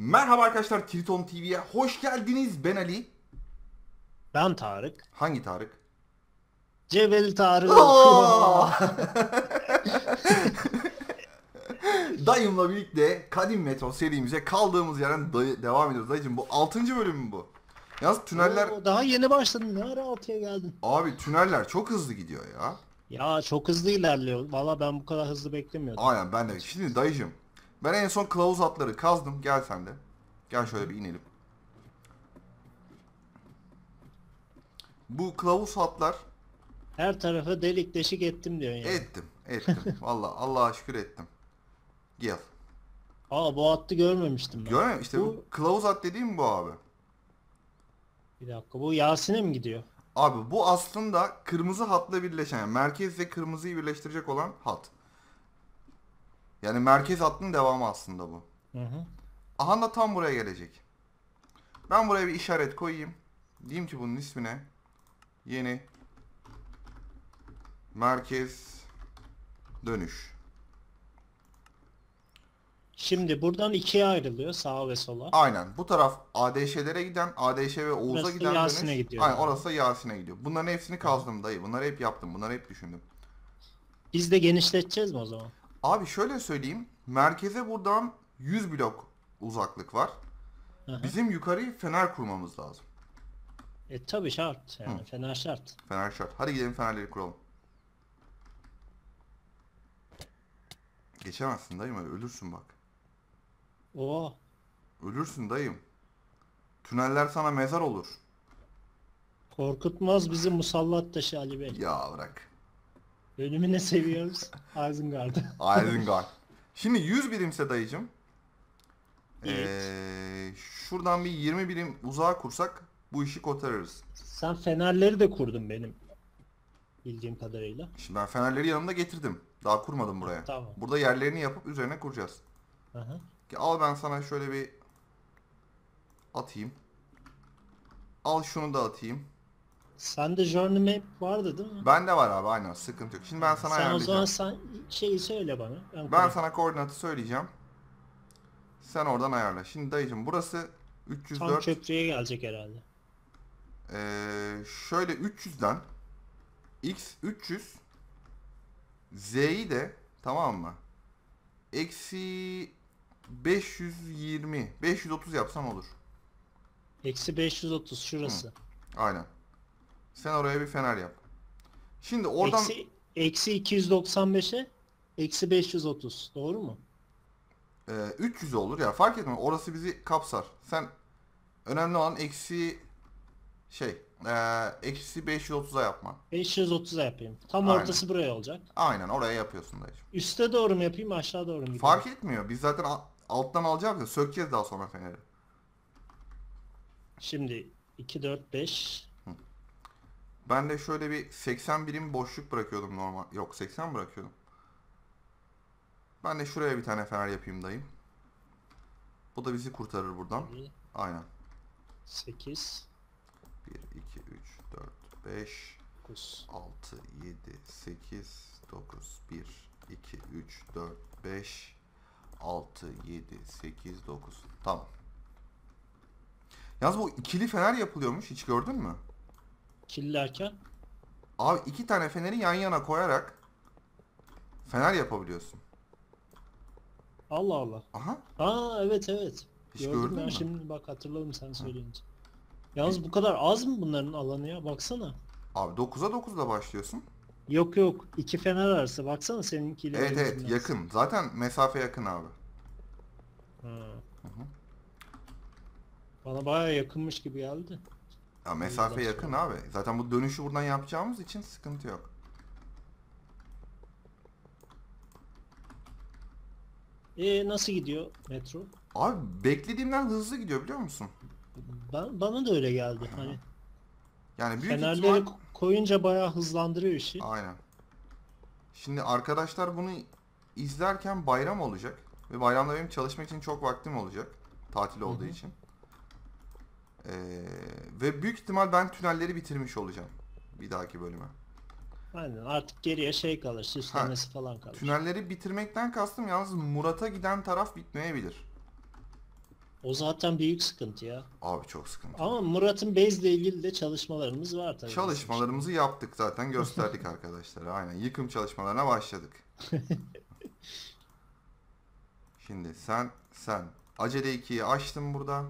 Merhaba arkadaşlar Triton TV'ye hoş geldiniz. Ben Ali. Ben Tarık. Hangi Tarık? Cebel Tarık. Dayımla birlikte Kadim Metro serimize kaldığımız yerden devam ediyoruz. Dayıcım bu 6. bölüm mü bu? Yalnız tüneller... Oo, daha yeni başladın. Ne ara altıya geldin? Abi tüneller çok hızlı gidiyor ya. Ya çok hızlı ilerliyor. Valla ben bu kadar hızlı beklemiyordum. Aynen ben de. Şimdi dayıcım. Ben en son kılavuz atları kazdım. Gel sen de. Gel şöyle bir inelim. Bu kılavuz hatlar Her tarafı delik deşik ettim diyorsun yani. ettim. Ettim. Vallahi Allah'a şükür ettim. Gel. Aa bu hattı görmemiştim ben. Görüyor musun? İşte bu Bu- kılavuz at dediğim bu abi. Bir dakika bu Yasin'e mi gidiyor? Abi bu aslında kırmızı hatla birleşen, yani merkezle kırmızıyı birleştirecek olan hat. Yani merkez hattının devamı aslında bu. Hı hı. Aha da tam buraya gelecek. Ben buraya bir işaret koyayım. Diyeyim ki bunun ismine yeni merkez dönüş. Şimdi buradan ikiye ayrılıyor sağa ve sola. Aynen. Bu taraf ADŞ'lere giden, ADŞ ve Oğuz'a Burası giden Yasin'e dönüş. gidiyor. Aynen orası da Yasin'e gidiyor. Bunların hepsini kazdım dayı. Bunları hep yaptım. Bunları hep düşündüm. Biz de genişleteceğiz mi o zaman? Abi şöyle söyleyeyim. Merkeze buradan 100 blok uzaklık var. Hı hı. Bizim yukarıyı fener kurmamız lazım. E tabi şart yani fener şart. Fener şart. Hadi gidelim fenerleri kuralım. Geçemezsin dayım öyle ölürsün bak. Oo Ölürsün dayım. Tüneller sana mezar olur. korkutmaz bizi musallat taşı Ali Bey. Ya bırak. Ölümüne seviyoruz. Isengard'ı. Isengard. Şimdi 100 birimse dayıcım. Evet. Ee, şuradan bir 20 birim uzağa kursak bu işi kotarırız. Sen fenerleri de kurdun benim bildiğim kadarıyla. Şimdi ben fenerleri yanımda getirdim. Daha kurmadım buraya. Tamam. Burada yerlerini yapıp üzerine kuracağız. Aha. Al ben sana şöyle bir atayım. Al şunu da atayım. Sende journey map vardı değil mi? Bende var abi aynen sıkıntı yok. Şimdi ben sana sen o ayarlayacağım. zaman sen şeyi söyle bana. Ben, Ben sana koordinatı söyleyeceğim. Sen oradan ayarla. Şimdi dayıcım burası Tam 304. köprüye gelecek herhalde. Ee, şöyle 300'den x 300 z'yi de tamam mı? Eksi 520 530 yapsan olur. Eksi 530 şurası. Aynen. Sen oraya bir fener yap. Şimdi oradan Eksi, eksi 295'e eksi 530. Doğru mu? e, 300 olur ya fark etmez. Orası bizi kapsar. Sen önemli olan eksi şey e, eksi 530'a yapman. 530'a yapayım. Tam Aynen. ortası buraya olacak. Aynen oraya yapıyorsun dayıcım. Üste doğru mu yapayım aşağı doğru mu gideyim? Fark etmiyor. Biz zaten alttan alacağız ya sökeceğiz daha sonra feneri. Şimdi 2 4 5 Ben de şöyle bir 80 birim boşluk bırakıyordum normal. Yok 80 bırakıyordum. Ben de şuraya bir tane fener yapayım dayım. Bu da bizi kurtarır buradan. Aynen. 8 1, 2, 3, 4, 5, 9 6, 7, 8, 9, 1, 2, 3, 4, 5, 6, 7, 8, 9. Tamam. Yalnız bu ikili fener yapılıyormuş. Hiç gördün mü? Killerken Abi iki tane feneri yan yana koyarak fener yapabiliyorsun. Allah Allah. Aha. Aa evet evet. Hiç Gördüm gördün ya mü? şimdi bak hatırladım sen söyleyince. Yalnız bu kadar az mı bunların alanı ya? Baksana. Abi 9'a 9'da başlıyorsun. Yok yok. iki fener arası. Baksana seninkiyle. Evet evet arası. yakın. Zaten mesafe yakın abi. Ha. Bana baya yakınmış gibi geldi. Ya mesafe yakın abi. Zaten bu dönüşü buradan yapacağımız için sıkıntı yok. E nasıl gidiyor metro? Abi beklediğimden hızlı gidiyor biliyor musun? Ben, bana da öyle geldi. Hani Yani büyük fenerleri ihtimal... koyunca bayağı hızlandırıyor işi. Aynen. Şimdi arkadaşlar bunu izlerken bayram olacak. Ve bayramda benim çalışmak için çok vaktim olacak. Tatil olduğu için. Ee, ve büyük ihtimal ben tünelleri bitirmiş olacağım. Bir dahaki bölüme. Aynen artık geriye şey kalır. Süslemesi falan kalır. Tünelleri bitirmekten kastım yalnız Murat'a giden taraf bitmeyebilir. O zaten büyük sıkıntı ya. Abi çok sıkıntı. Ama Murat'ın base ile ilgili de çalışmalarımız var tabii. Çalışmalarımızı yaptık zaten gösterdik arkadaşlara. Aynen yıkım çalışmalarına başladık. Şimdi sen sen acele 2'yi açtım burada.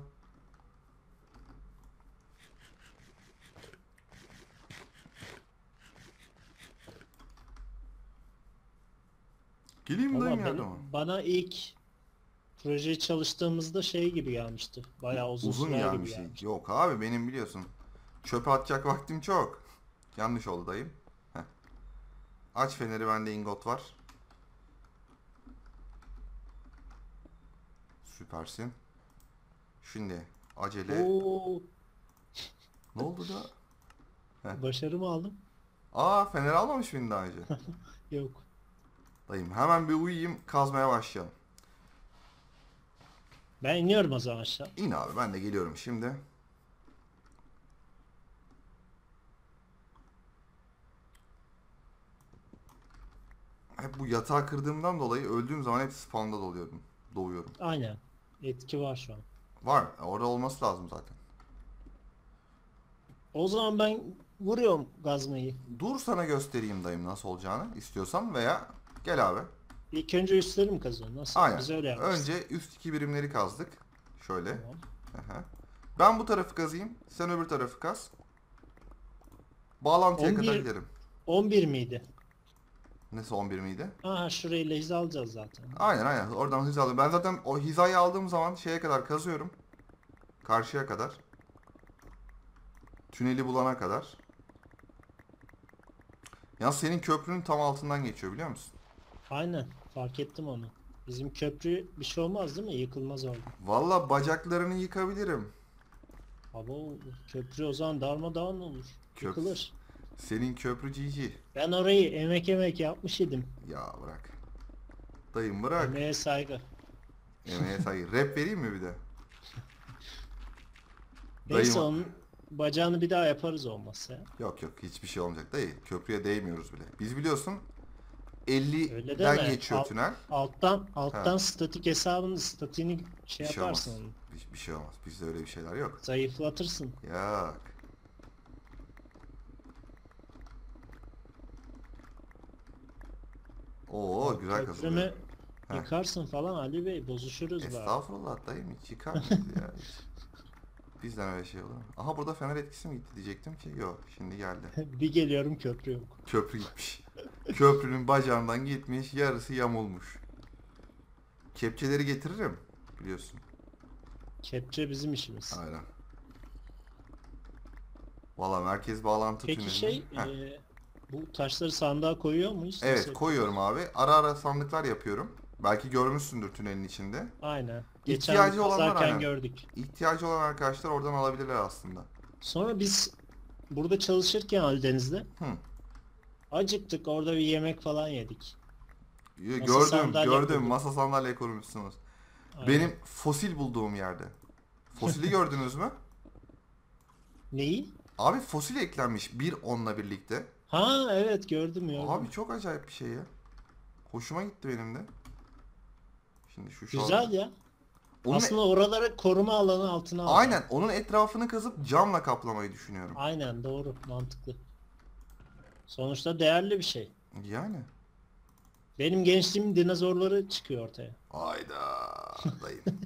Geleyim mi dayım yardıma? bana ilk proje çalıştığımızda şey gibi gelmişti. Bayağı uzun, Uzun gibi gelmiş. gelmişti. Yok abi benim biliyorsun. Çöpe atacak vaktim çok. Yanlış oldu dayım. Heh. Aç feneri bende ingot var. Süpersin. Şimdi acele. Oo, Ne oldu da? Heh. başarı mı aldım? Aa fener almamış mıydın daha önce? Yok. Dayım hemen bir uyuyayım kazmaya başlayalım. Ben iniyorum o zaman aşağı. İn abi ben de geliyorum şimdi. Hep bu yatağı kırdığımdan dolayı öldüğüm zaman hep spawn'da doluyorum. Doğuyorum. Aynen. Etki var şu an. Var. Orada olması lazım zaten. O zaman ben vuruyorum gazmayı. Dur sana göstereyim dayım nasıl olacağını istiyorsan veya gel abi. İlk önce üstleri mi kazıyor? Nasıl? Aynen. Biz öyle yapmıştık. Önce üst iki birimleri kazdık. Şöyle. Tamam. Aha. Ben bu tarafı kazayım. Sen öbür tarafı kaz. Bağlantıya kadar 11 giderim. 11 miydi? Nasıl 11 miydi? Aha şurayı lehiz alacağız zaten. Aynen aynen. Oradan hız alıyorum. Ben zaten o hizayı aldığım zaman şeye kadar kazıyorum. Karşıya kadar. Tüneli bulana kadar. Ya senin köprünün tam altından geçiyor biliyor musun? Aynen. Fark ettim onu. Bizim köprü bir şey olmaz değil mi? Yıkılmaz orada. Valla bacaklarını yıkabilirim. O köprü o zaman darmadağın olur. Köprü- Yıkılır. Senin köprü GG. Ben orayı emek emek yapmış idim. Ya bırak. Dayım bırak. Emeğe saygı. Emeğe saygı. Rap vereyim mi bir de? Neyse Dayım- onun bacağını bir daha yaparız olmazsa. Yok yok hiçbir şey olmayacak dayı. Köprüye değmiyoruz bile. Biz biliyorsun 50'den deme. geçiyor Al- tünel. Alttan alttan statik hesabını statiğini şey Bir şey olmaz. yaparsın onu. Bir, bir şey olmaz. Bizde öyle bir şeyler yok. Zayıflatırsın. Yok. Oo güzel Köprümü kazanıyor. Heh. yıkarsın falan Ali Bey bozuşuruz bari. Estağfurullah dayım hiç yıkar ya? Bizden öyle şey olur mu? Aha burada fener etkisi mi gitti diyecektim ki yok şimdi geldi. bir geliyorum köprü yok. Köprü gitmiş. Köprünün bacağından gitmiş yarısı yamulmuş. Kepçeleri getiririm biliyorsun. Kepçe bizim işimiz. Aynen. Valla merkez bağlantı Peki tüneli. şey e, bu taşları sandığa koyuyor muyuz? Evet Nasıl koyuyorum abi. Ara ara sandıklar yapıyorum. Belki görmüşsündür tünelin içinde. Aynen. Geçen İhtiyacı olanlar aynen. gördük. İhtiyacı olan arkadaşlar oradan alabilirler aslında. Sonra biz burada çalışırken Ali Deniz'de Hı. Acıktık orada bir yemek falan yedik. Masa gördüm sandalye gördüm kurduk. masa sandalye kurmuşsunuz. Aynen. Benim fosil bulduğum yerde. Fosili gördünüz mü? Neyi? Abi fosil eklenmiş bir onunla birlikte. Ha evet gördüm gördüm. Abi çok acayip bir şey ya. Hoşuma gitti benim de. Şimdi şu şu Güzel ya. Onun Aslında oraları koruma alanı altına aldı. aynen onun etrafını kazıp camla kaplamayı düşünüyorum. Aynen doğru mantıklı. Sonuçta değerli bir şey. Yani. Benim gençliğimin dinozorları çıkıyor ortaya. Ayda dayım.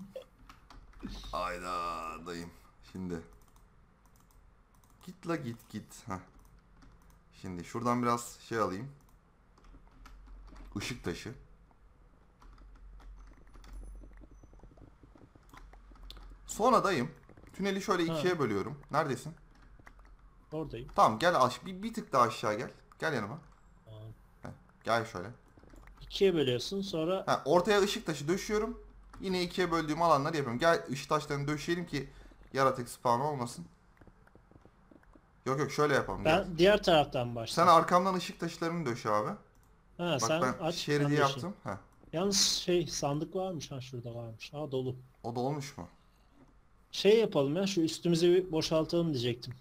Ayda dayım. Şimdi. Git la git git. Heh. Şimdi şuradan biraz şey alayım. Işık taşı. Sonra dayım. Tüneli şöyle Ha. ikiye bölüyorum. Neredesin? Oradayım. Tamam gel aş bir, bir tık daha aşağı gel. Gel yanıma. Aa, Gel şöyle. İkiye bölüyorsun sonra Ha, ortaya ışık taşı döşüyorum. Yine ikiye böldüğüm alanları yapıyorum. Gel ışık taşlarını döşeyelim ki yaratık spawn olmasın. Yok yok şöyle yapalım. gel. ben diğer taraftan Sen başlayayım. arkamdan ışık taşlarını döşe abi. Ha Bak sen ben aç şeridi ben yaptım. Heh. Yalnız şey sandık varmış ha şurada varmış. Ha dolu. O da olmuş mu? Şey yapalım ya şu üstümüzü bir boşaltalım diyecektim.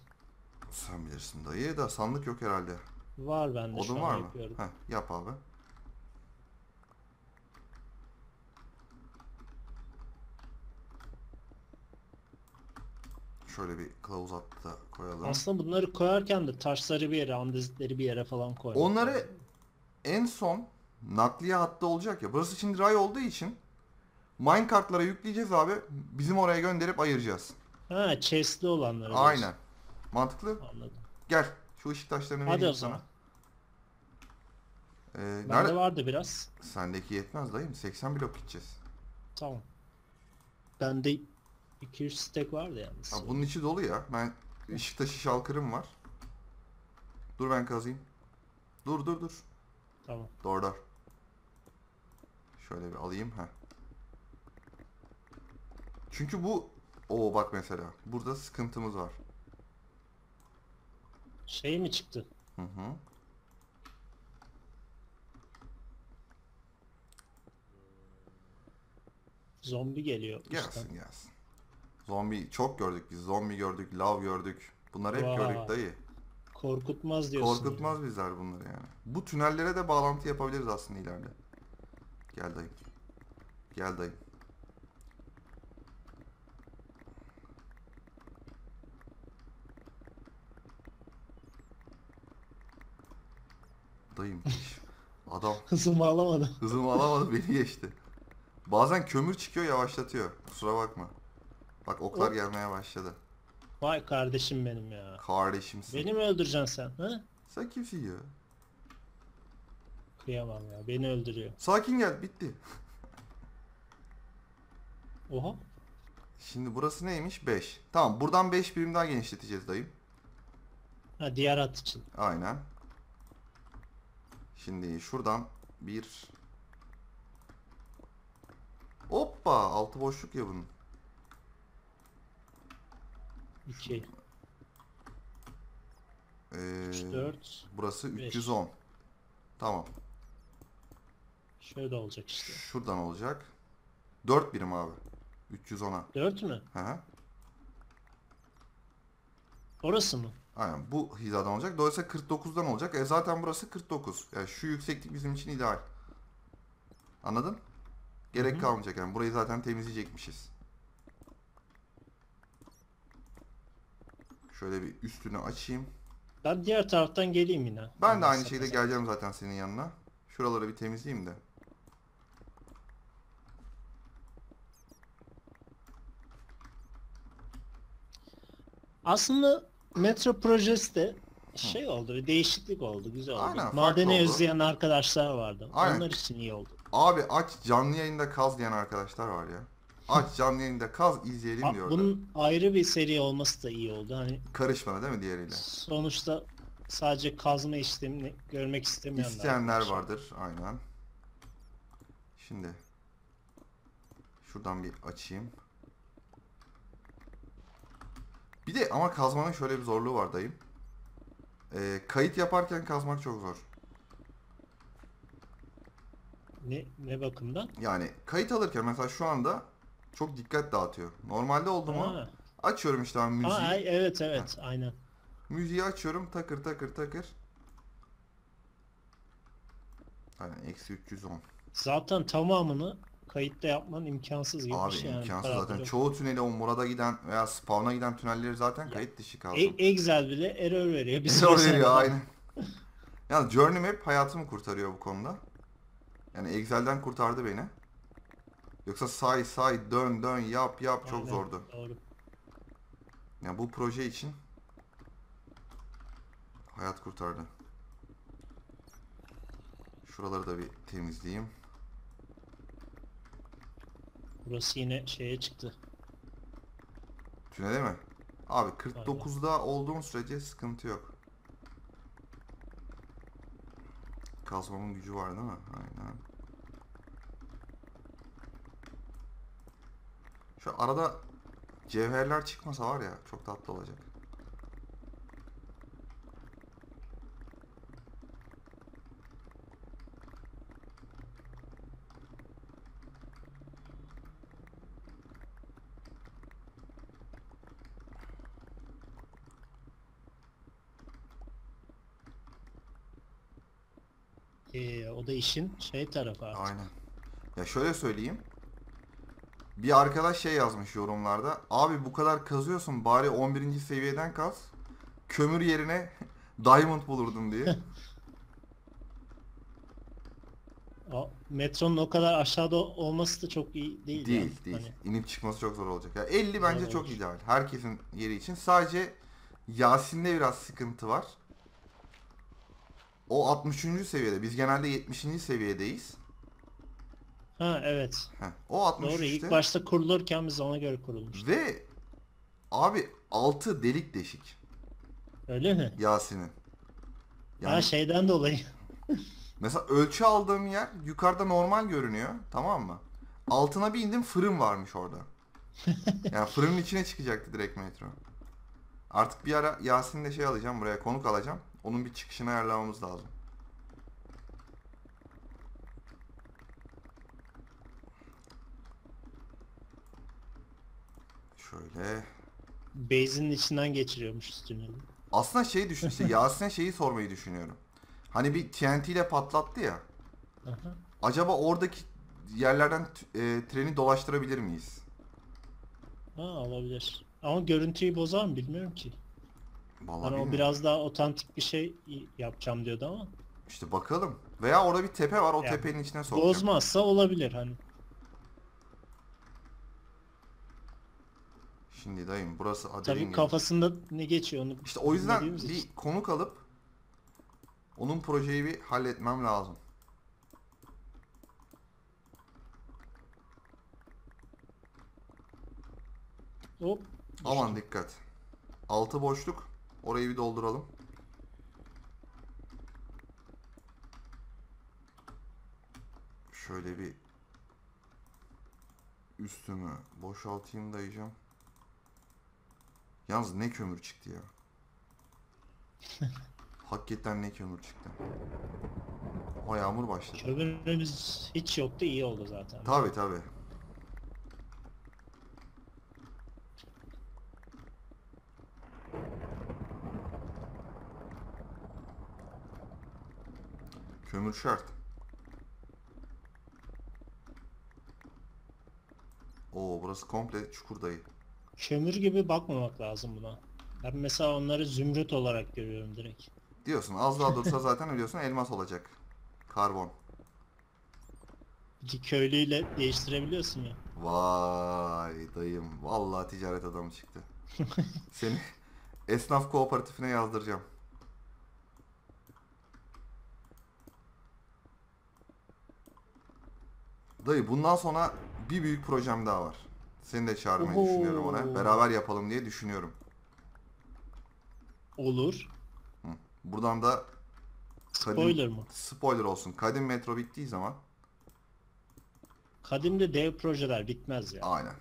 Sen bilirsin dayı da sandık yok herhalde. Var bende şu Odun an var mı? yapıyorum. Heh, yap abi. Şöyle bir kılavuz hattı da koyalım. Aslında bunları koyarken de taşları bir yere, andezitleri bir yere falan koy. Onları en son nakliye hattı olacak ya. Burası şimdi ray olduğu için minecartlara yükleyeceğiz abi. Bizim oraya gönderip ayıracağız. Ha, chest'li olanları. Aynen. Mantıklı. Anladım. Gel. Şu ışık taşlarını Hadi vereyim sana. Ee, Bende nerede? vardı biraz. Sendeki yetmez dayım. 80 blok gideceğiz. Tamam. Bende 200 stack vardı yalnız. Ha, bunun içi dolu ya. Ben ışık taşı şalkırım var. Dur ben kazayım. Dur dur dur. Tamam. Doğru doğru. Şöyle bir alayım ha. Çünkü bu o bak mesela burada sıkıntımız var. Şey mi çıktı? Hı hı. Zombi geliyor. üstten. Gelsin gelsin. Zombi çok gördük biz. Zombi gördük, lav gördük. Bunları hep Vay. gördük dayı. Korkutmaz diyorsun. Korkutmaz bizler bunları yani. Bu tünellere de bağlantı yapabiliriz aslında ileride. Gel dayım. Gel dayım. Dayım. Adam Hızımı alamadım. hızımı alamadı beni geçti. Bazen kömür çıkıyor yavaşlatıyor. Kusura bakma. Bak oklar gelmeye başladı. Vay kardeşim benim ya. Kardeşimsin. Beni mi öldüreceksin sen? Ha? Sen kimsin ya? Kıyamam ya. Beni öldürüyor. Sakin gel bitti. Oha. Şimdi burası neymiş? 5. Tamam buradan 5 birim daha genişleteceğiz dayım. Ha diğer at için. Aynen. Şimdi şuradan bir Hoppa altı boşluk ya bunun. 2, Ee, 3, 4. burası beş. 310. Tamam. Şöyle olacak işte. Şuradan olacak. 4 birim abi. 310'a. 4 mü? Hı hı. Orası mı? Aynen bu hizadan olacak. Dolayısıyla 49'dan olacak. E zaten burası 49. Yani şu yükseklik bizim için ideal. Anladın? Gerek Hı hı. kalmayacak yani. Burayı zaten temizleyecekmişiz. Şöyle bir üstünü açayım. Ben diğer taraftan geleyim yine. Ben de aynı kazan. geleceğim zaten senin yanına. Şuraları bir temizleyeyim de. Aslında metro projesi de şey oldu, bir değişiklik oldu, güzel oldu. Aynen, farklı Madeni oldu. özleyen arkadaşlar vardı. Aynen. Onlar için iyi oldu. Abi aç canlı yayında kaz diyen arkadaşlar var ya. Aç canlı yayında kaz izleyelim diyorlar. Bunun ayrı bir seri olması da iyi oldu. Hani Karışmadı değil mi diğeriyle? sonuçta sadece kazma işlemini görmek istemeyenler. İsteyenler var. vardır aynen. Şimdi şuradan bir açayım. Bir de ama kazmanın şöyle bir zorluğu var dayım. Ee, kayıt yaparken kazmak çok zor. Ne, ne bakımdan? Yani kayıt alırken mesela şu anda çok dikkat dağıtıyor. Normalde oldu mu Ha. açıyorum işte ben müziği. Aa, evet evet aynen. Müziği açıyorum takır takır takır. Aynen eksi 310. Zaten tamamını kayıtta yapman imkansız gibi Abi bir şey yani. imkansız zaten. yok. Çoğu tüneli o Murad'a giden veya spawn'a giden tünelleri zaten kayıt dışı kaldı. E- Excel bile error veriyor. Bir sonra- ya aynen. Yani Journey Map hayatımı kurtarıyor bu konuda. Yani Excel'den kurtardı beni. Yoksa say say dön dön yap yap çok Aynen, zordu. Doğru. Yani bu proje için hayat kurtardı. Şuraları da bir temizleyeyim. Burası yine şeye çıktı. Tünele mi? Abi 49'da olduğum sürece sıkıntı yok. Kazmamın gücü var değil mi? Aynen. Şu arada cevherler çıkmasa var ya çok tatlı olacak. Ee, o da işin şey tarafı artık. Aynen. Ya şöyle söyleyeyim. Bir arkadaş şey yazmış yorumlarda. Abi bu kadar kazıyorsun bari 11. seviyeden kaz. Kömür yerine diamond bulurdun diye. O, metronun o kadar aşağıda olması da çok iyi değil. Değil yani. değil. Hani İnip çıkması çok zor olacak. Ya 50 bence Zor çok olur. ideal. Herkesin yeri için. Sadece Yasin'de biraz sıkıntı var. O 63. seviyede. Biz genelde 70. seviyedeyiz. ha evet. Heh, o 63'te. Doğru ilk başta kurulurken biz ona göre kurulmuştuk. Ve abi altı delik deşik Öyle mi? Yasin'in. Yani Ha şeyden dolayı. mesela ölçü aldığım yer yukarıda normal görünüyor. Tamam mı? Altına bir indim fırın varmış orada. yani fırının içine çıkacaktı direkt metro. Artık bir ara Yasin'le şey alacağım buraya konuk alacağım. Onun bir çıkışını ayarlamamız lazım. Şöyle. Base'in içinden geçiriyormuş tüneli. Aslında şey düşün, işte Yasin'e şeyi sormayı düşünüyorum. Hani bir TNT ile patlattı ya. Aha. Acaba oradaki yerlerden e, treni dolaştırabilir miyiz? Ha olabilir. Ama görüntüyü bozar mı bilmiyorum ki. Vallahi Hani o bilmiyorum. biraz daha otantik bir şey yapacağım diyordu ama. İşte bakalım. Veya orada bir tepe var, o Ya, tepenin içine sokacağım. Bozmazsa olabilir hani. Şimdi dayım burası Tabii gibi. kafasında ne geçiyor onu İşte o yüzden bilmediğimiz için. bir konuk alıp onun projeyi bir halletmem lazım. Hop. Aman dikkat. Altı boşluk. Orayı bir dolduralım. Şöyle bir üstümü boşaltayım dayıcım. Yalnız ne kömür çıktı ya. Hakikaten ne kömür çıktı. O yağmur başladı. Kömürümüz hiç yoktu iyi oldu zaten. Tabi tabi. Kömür şart. Oo burası komple çukur dayı. Kömür gibi bakmamak lazım buna. Ben mesela onları zümrüt olarak görüyorum direkt. Diyorsun az daha dursa zaten biliyorsun elmas olacak. Karbon. İki köylüyle değiştirebiliyorsun ya. Vay dayım. Vallahi ticaret adamı çıktı. Seni esnaf kooperatifine yazdıracağım. Dayı bundan sonra bir büyük projem daha var. Seni de çağırmayı Oho. düşünüyorum ona. Beraber yapalım diye düşünüyorum. Olur. Buradan da kadim- Spoiler mı? spoiler olsun. Kadim metro bittiği zaman Kadimde dev projeler bitmez ya. Aynen.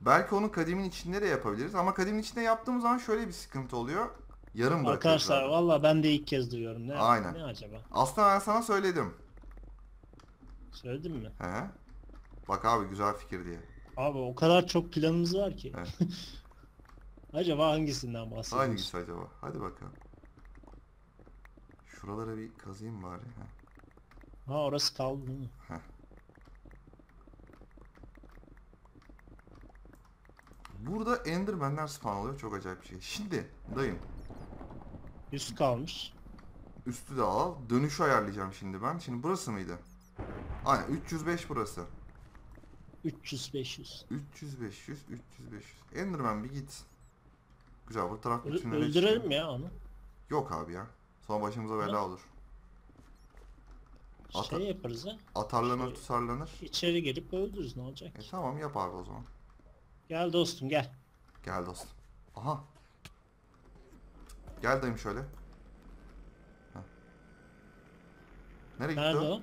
Belki onu kadimin içinde de yapabiliriz ama kadimin içinde yaptığımız zaman şöyle bir sıkıntı oluyor. Yarım bırakıyoruz. Arkadaşlar valla ben de ilk kez duyuyorum. Ne, Aynen. ne acaba? Aslında ben sana söyledim. Söyledim mi? He. Bak abi güzel fikir diye. Abi o kadar çok planımız var ki. Evet. acaba hangisinden bahsediyorsun? Hangisi acaba? Hadi bakalım. Şuralara bir kazıyım bari. Heh. Ha orası kaldı değil mi? Burada Enderman'ler spawn oluyor. Çok acayip bir şey. Şimdi dayım Üst kalmış. üstü de al. Dönüşü ayarlayacağım şimdi ben. Şimdi burası mıydı? Aynen 305 burası. 300 500. 300 500 300 500. Enderman bir git. Güzel bu taraf Ö- öldürelim ya onu. Yok abi ya. Sonra başımıza bela olur. Ata- Şey yaparız ha. Atarlanır Şey- tutarlanır. İçeri girip öldürürüz ne olacak? E tamam yap abi o zaman. Gel dostum gel. Gel dostum. Aha. Gel dayım şöyle. Heh. Nereye gitti Nerede o? o?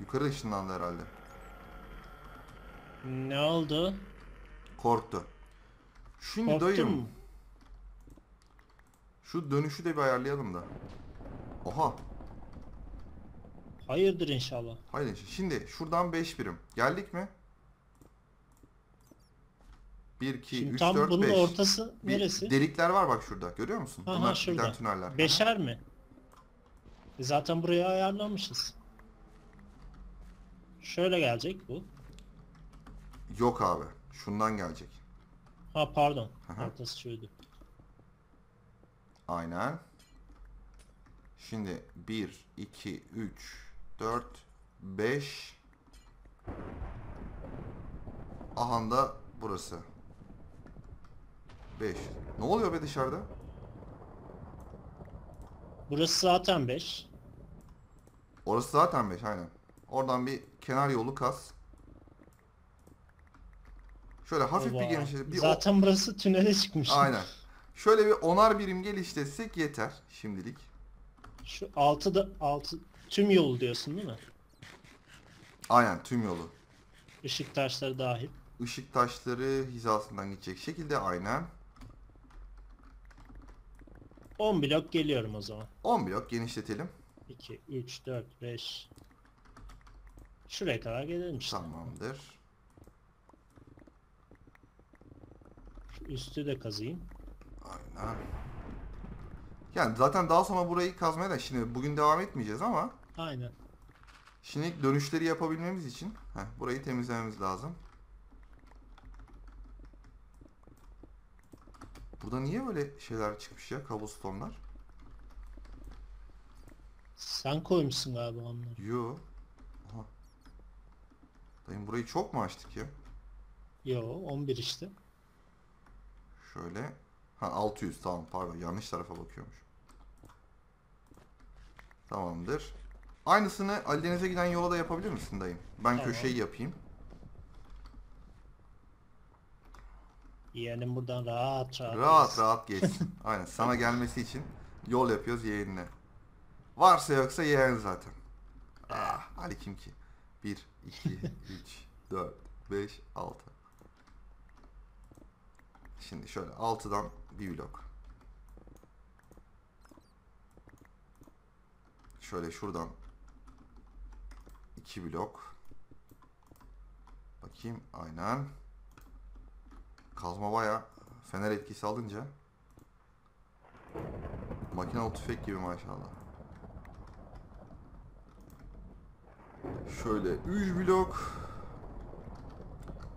Yukarı ışınlandı herhalde. Ne oldu? Korktu. Şimdi Korktun dayım. Şu dönüşü de bir ayarlayalım da. Oha. Hayırdır inşallah. Haydi şimdi şuradan 5 birim. Geldik mi? 1, 2, Şimdi 3, tam 4, bunun 5. ortası neresi? Delikler var bak şurada. Görüyor musun? Aha, Bunlar şurada. tüneller. Beşer mi? E zaten buraya ayarlamışız. Şöyle gelecek bu. Yok abi. Şundan gelecek. Ha pardon. Aha. Ortası şuydu. Aynen. Şimdi 1, 2, 3, 4, 5. Aha da burası. 5. Ne oluyor be dışarıda? Burası zaten 5. Orası zaten 5 aynen. Oradan bir kenar yolu kaz. Şöyle hafif bir genişletip bir o- Zaten burası tünele çıkmış. Aynen. Şöyle bir onar birim geliştirsek yeter şimdilik. Şu 6 da 6 tüm yol diyorsun değil mi? Aynen tüm yolu. Işık taşları dahil. Işık taşları hizasından gidecek şekilde aynen. 10 blok geliyorum o zaman. 10 blok genişletelim. 2, 3, 4, 5. Şuraya kadar gelelim işte. Tamamdır. Şu üstü de kazıyım. Aynen. Yani zaten daha sonra burayı kazmaya da şimdi bugün devam etmeyeceğiz ama Aynen. şimdi dönüşleri yapabilmemiz için heh, burayı temizlememiz lazım. Burada niye böyle şeyler çıkmış ya cobblestone'lar? Sen koymuşsun galiba onları. Yo. Dayım burayı çok mu açtık ya? Yo 11 işte. Şöyle. Ha 600 tamam pardon yanlış tarafa bakıyormuş. Tamamdır. Aynısını Ali Deniz'e giden yola da yapabilir misin dayım? Ben Tamam. köşeyi yapayım. Yeğenim buradan rahat rahat. Rahat rahat geçsin. Aynen sana gelmesi için yol yapıyoruz yeğenine. Varsa yoksa yeğen zaten. Ah Ali kim ki? 1, 2, 3, 4, 5, 6. Şimdi şöyle 6'dan bir blok. Şöyle şuradan 2 blok. Bakayım aynen. Kazma baya fener etkisi alınca makinalı tüfek gibi maşallah. Şöyle 3 blok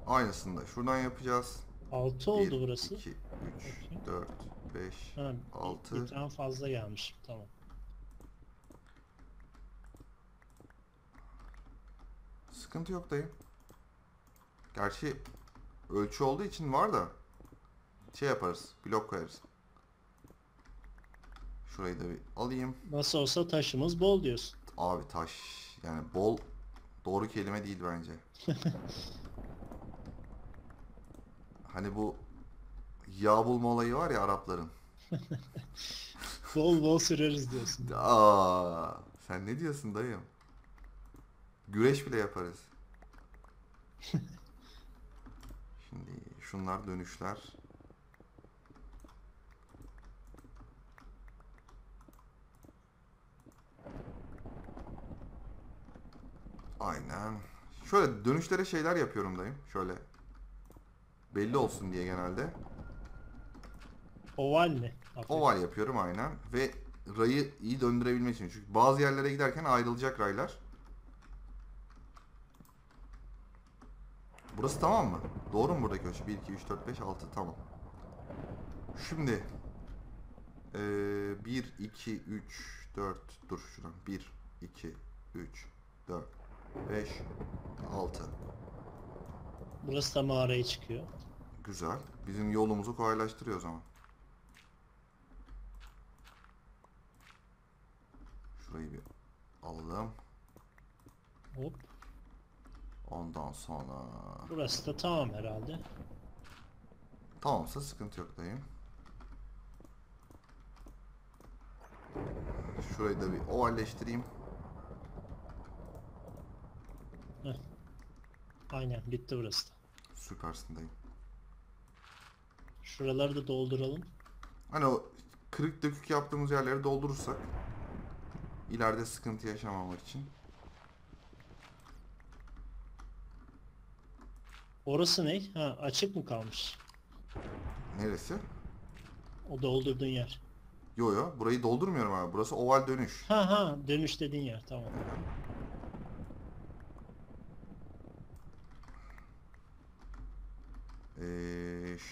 aynısını da şuradan yapacağız. 6 oldu 1, burası. 2, 3, Bakayım. 4, 5, Ha, bir- altı. Bir tane fazla gelmiş. Tamam. Sıkıntı yok dayı. Gerçi ölçü olduğu için var da şey yaparız. Blok koyarız. Şurayı da bir alayım. Nasıl olsa taşımız bol diyorsun. Abi taş yani bol doğru kelime değil bence. hani bu yağ bulma olayı var ya Arapların. Bol bol süreriz diyorsun. Aa, sen ne diyorsun dayım? Güreş bile yaparız. Şimdi şunlar dönüşler. Aynen. Şöyle dönüşlere şeyler yapıyorum dayım. Şöyle. Belli olsun diye genelde. Oval mi? Hafif. Oval yapıyorum aynen. Ve rayı iyi döndürebilmek için. Çünkü bazı yerlere giderken ayrılacak raylar. Burası tamam mı? Doğru mu buradaki ölçü? 1, 2, 3, 4, 5, 6 tamam. Şimdi ee, 1, 2, 3, 4 dur şuradan 1, 2, 3, 4, 5, 6 Burası da mağaraya çıkıyor. Güzel. Bizim yolumuzu kolaylaştırıyor o zaman. Şurayı bir alalım. Hop. Ondan sonra Burası da tamam herhalde. tamamsa sıkıntı yok dayım. Şurayı da bir ovalleştireyim. Aynen bitti burası da. Süpersin dayım. Şuraları da dolduralım. Hani o kırık dökük yaptığımız yerleri doldurursak ileride sıkıntı yaşamamak için. Orası ne? Ha açık mı kalmış? Neresi? O doldurduğun yer. Yo yo burayı doldurmuyorum abi. Burası oval dönüş. Ha ha dönüş dediğin yer tamam.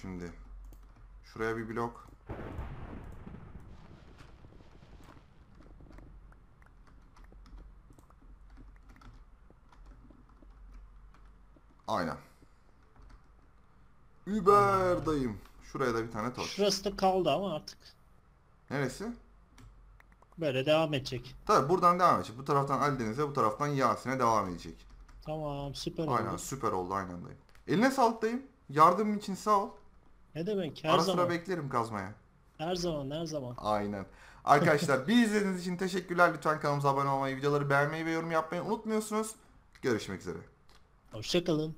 Şimdi şuraya bir blok. Aynen. Über dayım. Şuraya da bir tane toz. Şurası da kaldı ama artık Neresi? böyle devam edecek. Tabi buradan devam edecek. Bu taraftan Ali Deniz'e, bu taraftan Yasin'e devam edecek. Tamam süper Aynen oldu. süper oldu aynen dayım. Eline sağlık dayım. Yardımın için sağ ol. Ne demek her Ara zaman. sıra beklerim kazmaya. Her zaman her zaman. Aynen. Arkadaşlar bir izlediğiniz için teşekkürler. Lütfen kanalımıza abone olmayı, videoları beğenmeyi ve yorum yapmayı unutmuyorsunuz. Görüşmek üzere. Hoşçakalın.